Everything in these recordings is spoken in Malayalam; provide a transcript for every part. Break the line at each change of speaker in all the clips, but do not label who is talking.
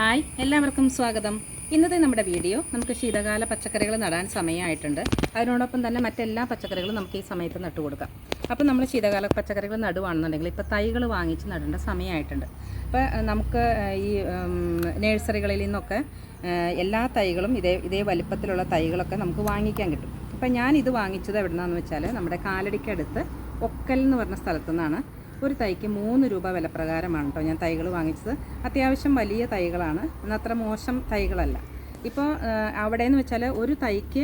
ഹായ് എല്ലാവർക്കും സ്വാഗതം. ഇന്നത്തെ നമ്മുടെ വീഡിയോ നമുക്ക് ശീതകാല പച്ചക്കറികൾ നടാൻ സമയമായിട്ടുണ്ട്. അതിനോടൊപ്പം തന്നെ മറ്റെല്ലാ പച്ചക്കറികളും നമുക്ക് ഈ സമയത്ത് നട്ടു കൊടുക്കാം അപ്പോൾ നമ്മൾ ശീതകാല പച്ചക്കറികൾ നടുവാണെന്നുണ്ടെങ്കിൽ ഇപ്പോൾ തൈകൾ വാങ്ങിച്ച് നടേണ്ട സമയമായിട്ടുണ്ട്. അപ്പോൾ നമുക്ക് ഈ നേഴ്സറികളിൽ നഴ്സറികളിൽ നിന്നൊക്കെ എല്ലാ തൈകളും ഇതേ ഇതേ വലിപ്പത്തിലുള്ള തൈകളൊക്കെ നമുക്ക് വാങ്ങിക്കാൻ കിട്ടും. അപ്പോൾ ഞാൻ ഇത് വാങ്ങിച്ചത് എവിടെന്നാന്ന് വെച്ചാൽ നമ്മുടെ കാലടിക്കടുത്ത് ഒക്കൽ എന്ന് പറഞ്ഞ സ്ഥലത്തു നിന്നാണ് ഒരു തൈക്ക് മൂന്ന് രൂപ വിലപ്രകാരമാണ് കേട്ടോ ഞാൻ തൈകൾ വാങ്ങിച്ചത്. അത്യാവശ്യം വലിയ തൈകളാണ്. എന്നത്ര മോശം തൈകളല്ല. ഇപ്പോൾ അവിടെ എന്ന് വെച്ചാൽ ഒരു തൈക്ക്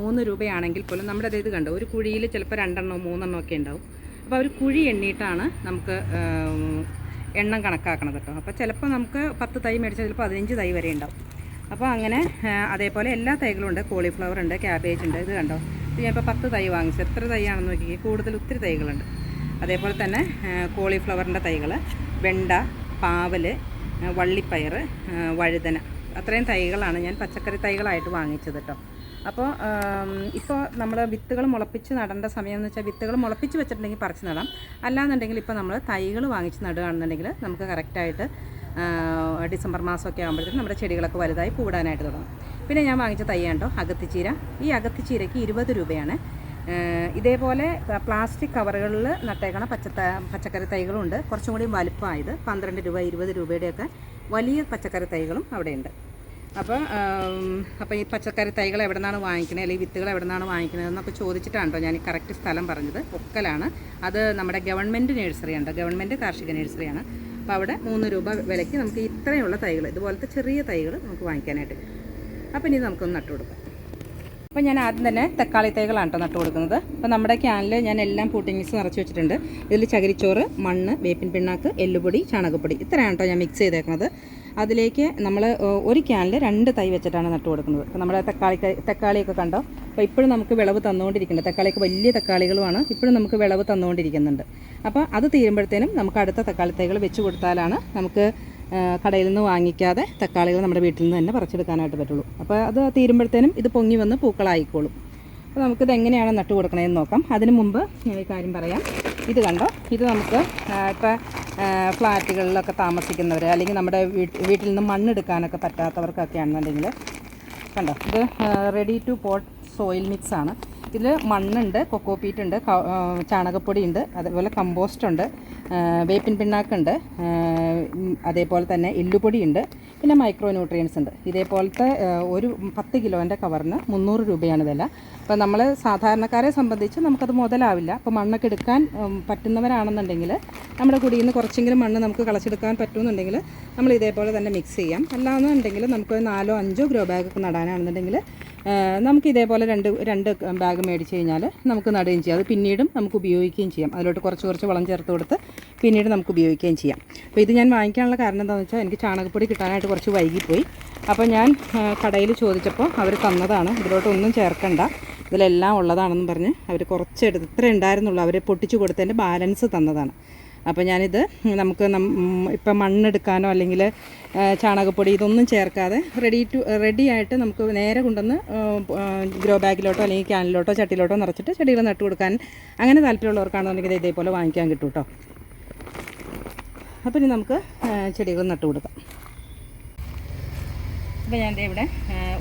മൂന്ന് രൂപയാണെങ്കിൽ പോലും നമ്മുടെ ഇത് കണ്ടോ? ഒരു കുഴിയിൽ ചിലപ്പോൾ രണ്ടെണ്ണോ മൂന്നെണ്ണോ ഒക്കെ ഉണ്ടാവും. അപ്പോൾ ഒരു കുഴി എണ്ണിയിട്ടാണ് നമുക്ക് എണ്ണം കണക്കാക്കണത് കേട്ടോ. അപ്പോൾ ചിലപ്പോൾ നമുക്ക് പത്ത് തൈ മേടിച്ചാൽ ചിലപ്പോൾ പതിനഞ്ച് തൈ വരെ ഉണ്ടാവും. അപ്പോൾ അങ്ങനെ അതേപോലെ എല്ലാ തൈകളും ഉണ്ട്. കോളിഫ്ലവർ ഉണ്ട് ക്യാബേജ് ഉണ്ട്. ഇത് കണ്ടോ? ഇപ്പോൾ പത്ത് തൈ വാങ്ങിച്ചു എത്ര തൈയാണെന്ന് നോക്കി കൂടുതൽ ഒത്തിരി തൈകളുണ്ട്. അതേപോലെ തന്നെ കോളിഫ്ലവറിന്റെ തൈകൾ വെണ്ട പാവൽ വള്ളിപ്പയർ വഴുതന. അത്രയും തൈകളാണ് ഞാൻ പച്ചക്കറി തൈകളായിട്ട് വാങ്ങിച്ചത് കേട്ടോ അപ്പോൾ ഇപ്പോൾ നമ്മൾ വിത്തുകൾ മുളപ്പിച്ച് നടേണ്ട സമയം എന്ന് വെച്ചാൽ വിത്തുകൾ മുളപ്പിച്ച് വെച്ചിട്ടുണ്ടെങ്കിൽ പറിച്ച് നടാം. അല്ലാന്നുണ്ടെങ്കിൽ ഇപ്പോൾ നമ്മൾ തൈകൾ വാങ്ങിച്ച് നടുകയാണെന്നുണ്ടെങ്കിൽ നമുക്ക് കറക്റ്റായിട്ട് ഡിസംബർ മാസമൊക്കെ ആകുമ്പോഴത്തേക്കും നമ്മുടെ ചെടികളൊക്കെ വലുതായി പൂടാനായിട്ട് തുടങ്ങും. പിന്നെ ഞാൻ വാങ്ങിച്ച തൈയാണ്ടോ അകത്തിച്ചീര. ഈ അകത്തിച്ചീരയ്ക്ക് ഇരുപത് രൂപയാണ്. ഇതേപോലെ പ്ലാസ്റ്റിക് കവറുകളിൽ നട്ടേക്കണ പച്ചത്ത പച്ചക്കറി തൈകളുണ്ട്. കുറച്ചും കൂടി വലുപ്പമായത് പന്ത്രണ്ട് രൂപ ഇരുപത് രൂപയുടെയൊക്കെ വലിയ പച്ചക്കറി തൈകളും അവിടെയുണ്ട്. അപ്പോൾ അപ്പോൾ ഈ പച്ചക്കറി തൈകൾ എവിടെ നിന്നാണ് വാങ്ങിക്കുന്നത് അല്ലെങ്കിൽ വിത്തുകൾ എവിടെ നിന്നാണ് വാങ്ങിക്കുന്നത് എന്നൊക്കെ ഞാൻ കറക്റ്റ് സ്ഥലം പറഞ്ഞത്. ഒക്കലാണ്. അത് നമ്മുടെ ഗവൺമെന്റ് നഴ്സറി ഉണ്ട് ഗവൺമെന്റ് കാർഷിക നഴ്സറിയാണ്. അപ്പോൾ അവിടെ മൂന്ന് രൂപ വിലയ്ക്ക് നമുക്ക് ഇത്രയുള്ള തൈകൾ ഇതുപോലത്തെ ചെറിയ തൈകൾ നമുക്ക് വാങ്ങിക്കാനായിട്ട്. അപ്പം ഇനി നമുക്കൊന്ന് നട്ടു കൊടുക്കാം അപ്പോൾ ഞാൻ ആദ്യം തന്നെ തക്കാളി തൈകളാണ് കേട്ടോ നട്ടു കൊടുക്കുന്നത്. അപ്പോൾ നമ്മുടെ ക്യാനിൽ ഞാൻ എല്ലാം പൂട്ടിങ്സ് നിറച്ച് വെച്ചിട്ടുണ്ട്. ഇതിൽ ചകിരിച്ചോറ് മണ്ണ് വേപ്പിൻ പിണ്ണാക്ക് എല്ലുപൊടി ചാണകപ്പൊടി ഇത്രയാണ് കേട്ടോ ഞാൻ മിക്സ് ചെയ്തേക്കുന്നത് അതിലേക്ക് നമ്മൾ ഒരു ക്യാനിൽ രണ്ട് തൈ വെച്ചിട്ടാണ് നട്ടു കൊടുക്കുന്നത്. അപ്പോൾ നമ്മുടെ തക്കാളി തക്കാളിയൊക്കെ കണ്ടോ? അപ്പോൾ ഇപ്പോഴും നമുക്ക് വിളവ് തന്നുകൊണ്ടിരിക്കുന്നുണ്ട്. തക്കാളിയൊക്കെ വലിയ തക്കാളികളുമാണ്. ഇപ്പോഴും നമുക്ക് വിളവ് തന്നുകൊണ്ടിരിക്കുന്നുണ്ട്. അപ്പോൾ അത് തീരുമ്പോഴത്തേനും നമുക്ക് അടുത്ത തക്കാളി തൈകൾ വെച്ച് കൊടുത്താലാണ് നമുക്ക് കടയിൽ നിന്ന് വാങ്ങിക്കാതെ തക്കാളികൾ നമ്മുടെ വീട്ടിൽ നിന്ന് തന്നെ പറിച്ചെടുക്കാനായിട്ട് പറ്റുള്ളൂ. അപ്പോൾ അത് തീരുമ്പോഴത്തേനും ഇത് പൊങ്ങി വന്ന് പൂക്കളായിക്കോളും. അപ്പോൾ നമുക്കിത് എങ്ങനെയാണ് നട്ടു കൊടുക്കണതെന്ന് നോക്കാം. അതിന് മുമ്പ് ഞാൻ ഈ കാര്യം പറയാം. ഇത് കണ്ടോ? ഇത് നമുക്ക് ഇപ്പോൾ ഫ്ലാറ്റുകളിലൊക്കെ താമസിക്കുന്നവർ അല്ലെങ്കിൽ നമ്മുടെ വീട്ട് വീട്ടിൽ നിന്ന് മണ്ണെടുക്കാനൊക്കെ പറ്റാത്തവർക്കൊക്കെ ആണെന്നുണ്ടെങ്കിൽ കണ്ടോ? ഇത് ready to pot soil mix ആണ്. ഇതിൽ മണ്ണുണ്ട് കൊക്കോപീറ്റ് ഉണ്ട് ചാണകപ്പൊടി ഉണ്ട് അതേപോലെ കമ്പോസ്റ്റ് ഉണ്ട് വേപ്പിൻ പിണ്ണാക്കുണ്ട് അതേപോലെ തന്നെ എല്ലുപൊടി ഉണ്ട് പിന്നെ മൈക്രോ ന്യൂട്രിയൻസ് ഉണ്ട്. ഇതേപോലത്തെ ഒരു പത്ത് കിലോന്റെ കവറിന് മുന്നൂറ് രൂപയാണ് വില. അപ്പോൾ നമ്മൾ സാധാരണക്കാരെ സംബന്ധിച്ച് നമുക്കത് മുതലാവില്ല. അപ്പോൾ മണ്ണൊക്കെ എടുക്കാൻ പറ്റുന്നവരാണെന്നുണ്ടെങ്കിൽ നമ്മുടെ കുടിയിൽ നിന്ന് കുറച്ചെങ്കിലും മണ്ണ് നമുക്ക് കളച്ചെടുക്കാൻ പറ്റുമെന്നുണ്ടെങ്കിൽ നമ്മൾ ഇതേപോലെ തന്നെ മിക്സ് ചെയ്യാം. അല്ലാന്നുണ്ടെങ്കിൽ നമുക്ക് നാലോ അഞ്ചോ ഗ്രോ ബാഗൊക്കെ നടാനാണെന്നുണ്ടെങ്കിൽ നമുക്ക് ഇതേപോലെ രണ്ട് രണ്ട് ബാഗ് മേടിച്ച് കഴിഞ്ഞാൽ നമുക്ക് നടുകയും ചെയ്യാം. അത് പിന്നീടും നമുക്ക് ഉപയോഗിക്കുകയും ചെയ്യാം. അതിലോട്ട് കുറച്ച് കുറച്ച് വളം ചേർത്ത് കൊടുത്ത് പിന്നീട് നമുക്ക് ഉപയോഗിക്കുകയും ചെയ്യാം. അപ്പോൾ ഇത് ഞാൻ വാങ്ങിക്കാനുള്ള കാരണം എന്താണെന്ന് വെച്ചാൽ എനിക്ക് ചാണകപ്പൊടി കിട്ടാനായിട്ട് കുറച്ച് വൈകിപ്പോയി. അപ്പോൾ ഞാൻ കടയിൽ ചോദിച്ചപ്പോൾ അവർ തന്നതാണ്. ഇതിലോട്ടൊന്നും ചേർക്കണ്ട. ഇതിലെല്ലാം ഉള്ളതാണെന്ന് പറഞ്ഞ് അവർ കുറച്ചെടുത്ത് ഇത്ര ഉണ്ടായിരുന്നുള്ളൂ. അവർ പൊട്ടിച്ചു കൊടുത്തതിന്റെ ബാലൻസ് തന്നതാണ്. അപ്പോൾ ഞാനിത് നമുക്ക് ഇപ്പം മണ്ണെടുക്കാനോ അല്ലെങ്കിൽ ചാണകപ്പൊടി ഇതൊന്നും ചേർക്കാതെ റെഡി ടു റെഡി ആയിട്ട് നമുക്ക് നേരെ കൊണ്ടുവന്ന് ഗ്രോ ബാഗിലോട്ടോ അല്ലെങ്കിൽ ക്യാനിലോട്ടോ ചട്ടിയിലോട്ടോ നിറച്ചിട്ട് ചെടികൾ നട്ടു കൊടുക്കാൻ അങ്ങനെ താല്പര്യമുള്ളവർക്കാണെന്നുണ്ടെങ്കിൽ ഇത് ഇതേപോലെ വാങ്ങിക്കാൻ കിട്ടും കേട്ടോ. അപ്പം ഇനി നമുക്ക് ചെടികൾ നട്ടു കൊടുക്കാം. അപ്പോൾ ഞാൻ ഇവിടെ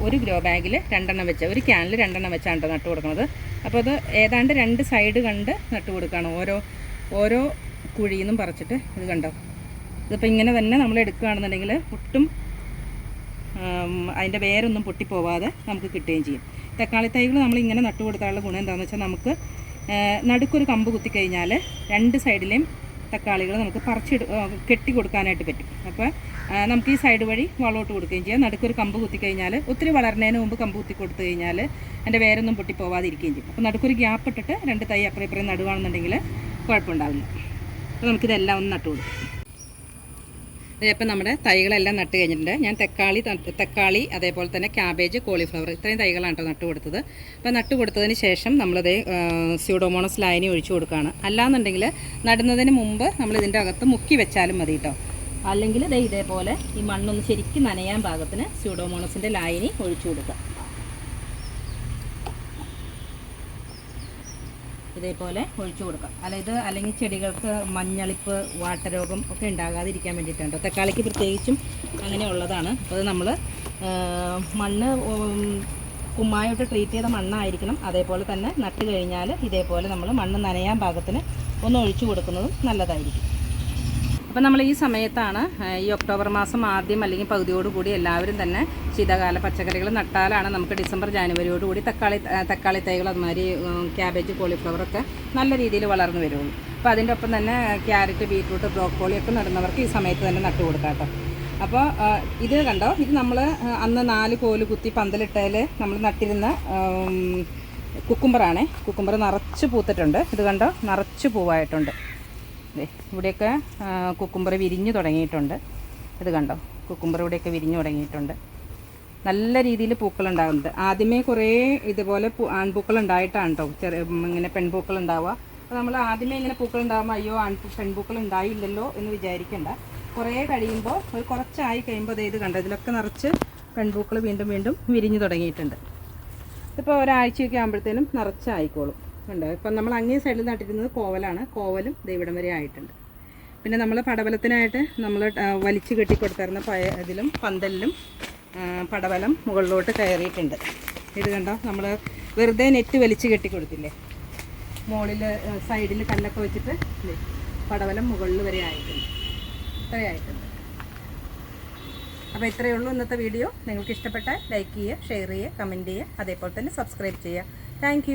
ഒരു ഗ്രോ ബാഗിൽ രണ്ടെണ്ണം വെച്ച ഒരു ക്യാനിൽ രണ്ടെണ്ണം വെച്ചാണ് കേട്ടോ നട്ടു കൊടുക്കുന്നത്. അപ്പോൾ അത് ഏതാണ്ട് രണ്ട് സൈഡ് കണ്ട് നട്ടു കൊടുക്കുകയാണ്. ഓരോ ഓരോ കുഴിയിൽ എന്നും പറിച്ചിട്ട് ഇത് കണ്ടോ? ഇതിപ്പോൾ ഇങ്ങനെ തന്നെ നമ്മൾ എടുക്കുകയാണെന്നുണ്ടെങ്കിൽ ഒട്ടും അതിന്റെ വേരൊന്നും പൊട്ടിപ്പോവാതെ നമുക്ക് കിട്ടുകയും ചെയ്യും. തക്കാളി തൈകൾ നമ്മൾ ഇങ്ങനെ നട്ടു കൊടുത്താലുള്ള ഗുണം എന്താണെന്ന് വെച്ചാൽ നമുക്ക് നടുക്കൊരു കമ്പ് കുത്തി കുത്തിക്കഴിഞ്ഞാൽ രണ്ട് സൈഡിലെയും തക്കാളികൾ നമുക്ക് പറിച്ചിട കെട്ടി കൊടുക്കാനായിട്ട് പറ്റും. അപ്പോൾ നമുക്ക് ഈ സൈഡ് വഴി വളമിട്ട് കൊടുക്കുകയും ചെയ്യാം. നടുക്കൊരു കമ്പ് കുത്തി കുത്തിക്കഴിഞ്ഞാൽ ഒത്തിരി വളരുന്നതിന് മുമ്പ് കമ്പ് കുത്തി കൊടുത്തു കഴിഞ്ഞാൽ അതിന്റെ വേരൊന്നും പൊട്ടിപ്പോവാതിരിക്കുകയും ചെയ്യും. അപ്പോൾ നടുക്കൊരു ഗ്യാപ്പ് ഇട്ടിട്ട് രണ്ട് തൈ അപ്പുറം ഇപ്പുറം നടുവാണെന്നുണ്ടെങ്കിൽ കുഴപ്പമുണ്ടാവില്ല. അപ്പോൾ നമുക്കിതെല്ലാം ഒന്ന് നട്ടു കൊടുക്കാം. അതേപ്പം നമ്മുടെ തൈകളെല്ലാം നട്ട് കഴിഞ്ഞിട്ടുണ്ട്. ഞാൻ തക്കാളി തക്കാളി അതേപോലെ തന്നെ ക്യാബേജ് കോളിഫ്ലവർ ഇത്രയും തൈകളാണ് കേട്ടോ നട്ട് കൊടുത്തത്. അപ്പോൾ നട്ട് കൊടുത്തതിന് ശേഷം നമ്മളത് സ്യൂഡോമോണസ് ലൈനി ഒഴിച്ചു കൊടുക്കുകയാണ്. അല്ലാന്നുണ്ടെങ്കിൽ നടുന്നതിന് മുമ്പ് നമ്മൾ ഇതിന്റെ അകത്ത് മുക്കി വെച്ചാലും മതി കേട്ടോ. അല്ലെങ്കിൽ ദേ ഇതേപോലെ ഈ മണ്ണൊന്ന് ശരിക്കും നനയാൻ ഭാഗത്തിന് സ്യൂഡോമോണസിന്റെ ലായനി ഒഴിച്ചു കൊടുക്കുക. ഇതേപോലെ ഒഴിച്ചു കൊടുക്കാം. അതായത് അല്ലെങ്കിൽ ചെടികൾക്ക് മഞ്ഞളിപ്പ് വാട്ടരോഗം ഒക്കെ ഉണ്ടാകാതിരിക്കാൻ വേണ്ടിയിട്ടുണ്ട് തക്കാളിക്ക് പ്രത്യേകിച്ചും അങ്ങനെയുള്ളതാണ് അപ്പോൾ നമ്മൾ മണ്ണ് കുമ്മായിട്ട് ട്രീറ്റ് ചെയ്ത മണ്ണായിരിക്കണം. അതേപോലെ തന്നെ നട്ട് കഴിഞ്ഞാൽ ഇതേപോലെ നമ്മൾ മണ്ണ് നനയാൻ പാകത്തിന് ഒന്ന് ഒഴിച്ചു കൊടുക്കുന്നതും നല്ലതായിരിക്കും. അപ്പോൾ നമ്മൾ ഈ സമയത്താണ് ഈ ഒക്ടോബർ മാസം ആദ്യം അല്ലെങ്കിൽ പകുതിയോടുകൂടി എല്ലാവരും തന്നെ ശീതകാല പച്ചക്കറികൾ നട്ടാലാണ് നമുക്ക് ഡിസംബർ ജാനുവരിയോടുകൂടി തക്കാളി തക്കാളി തൈകൾ അതുമാതിരി ക്യാബേജ് കോളിഫ്ലവർ ഒക്കെ നല്ല രീതിയിൽ വളർന്നു വരുള്ളൂ. അപ്പോൾ അതിന്റെ ഒപ്പം തന്നെ ക്യാരറ്റ് ബീറ്റ്റൂട്ട് ബ്രോക്കോളി ഒക്കെ നടുന്നവർക്ക് ഈ സമയത്ത് തന്നെ നട്ടു കൊടുക്കാം കേട്ടോ. അപ്പോൾ ഇത് കണ്ടോ? ഇത് നമ്മൾ അന്ന് നാല് കോൽ കുത്തി പന്തലിട്ടതിൽ നമ്മൾ നട്ടിരുന്ന കുക്കുംബറാണേ കുക്കുംബർ നിറച്ച് പൂത്തിട്ടുണ്ട്. ഇത് കണ്ടോ? നിറച്ച് പൂവായിട്ടുണ്ട്. ഇവിടെയൊക്കെ കുക്കുംബർ വിരിഞ്ഞു തുടങ്ങിയിട്ടുണ്ട്. ഇത് കണ്ടോ? കുക്കുംബർ ഇവിടെയൊക്കെ വിരിഞ്ഞു തുടങ്ങിയിട്ടുണ്ട്. നല്ല രീതിയിൽ പൂക്കൾ ഉണ്ടാകുന്നുണ്ട് ആദ്യമേ കുറേ ഇതുപോലെ ആൺപൂക്കൾ ഉണ്ടായിട്ടാണ് കേട്ടോ ചെറിയ ഇങ്ങനെ പെൺപൂക്കൾ ഉണ്ടാവുക അപ്പോൾ നമ്മൾ ആദ്യമേ ഇങ്ങനെ പൂക്കൾ ഉണ്ടാകുമ്പോൾ അയ്യോ ആൺ പെൺപൂക്കൾ ഉണ്ടായില്ലല്ലോ എന്ന് വിചാരിക്കേണ്ട. കുറേ കഴിയുമ്പോൾ ഒരു കുറച്ചായി കഴിയുമ്പോൾ ദേ ഇത് കണ്ടോ? ഇതിലൊക്കെ നിറച്ച് പെൺപൂക്കൾ വീണ്ടും വീണ്ടും വിരിഞ്ഞു തുടങ്ങിയിട്ടുണ്ട്. ഇപ്പോൾ ഒരാഴ്ചയൊക്കെ ആകുമ്പോഴത്തേനും നിറച്ചായിക്കോളും. ഉണ്ട്. ഇപ്പം നമ്മൾ അങ്ങേ സൈഡിൽ നട്ടിരുന്നത് കോവലാണ്. കോവലും ദൈവിടം വരെ ആയിട്ടുണ്ട്. പിന്നെ നമ്മൾ പടവലത്തിനായിട്ട് നമ്മൾ വലിച്ചു കെട്ടി കെട്ടിക്കൊടുത്തിരുന്ന പയ ഇതിലും പന്തലിലും പടവലം മുകളിലോട്ട് കയറിയിട്ടുണ്ട്. ഇത് കണ്ടോ? നമ്മൾ വെറുതെ നെറ്റ് വലിച്ചു കെട്ടി കൊടുത്തില്ലേ മുകളിൽ സൈഡിൽ കല്ലൊക്കെ വെച്ചിട്ട് പടവലം മുകളിൽ വരെ ആയിട്ടുണ്ട്. ഇത്രയായിട്ടുണ്ട് അപ്പോൾ ഇത്രയേ ഉള്ളൂ ഇന്നത്തെ വീഡിയോ. നിങ്ങൾക്ക് ഇഷ്ടപ്പെട്ടാൽ ലൈക്ക് ചെയ്യുക ഷെയർ ചെയ്യുക കമന്റ് ചെയ്യുക. അതേപോലെ തന്നെ സബ്സ്ക്രൈബ് ചെയ്യുക. താങ്ക്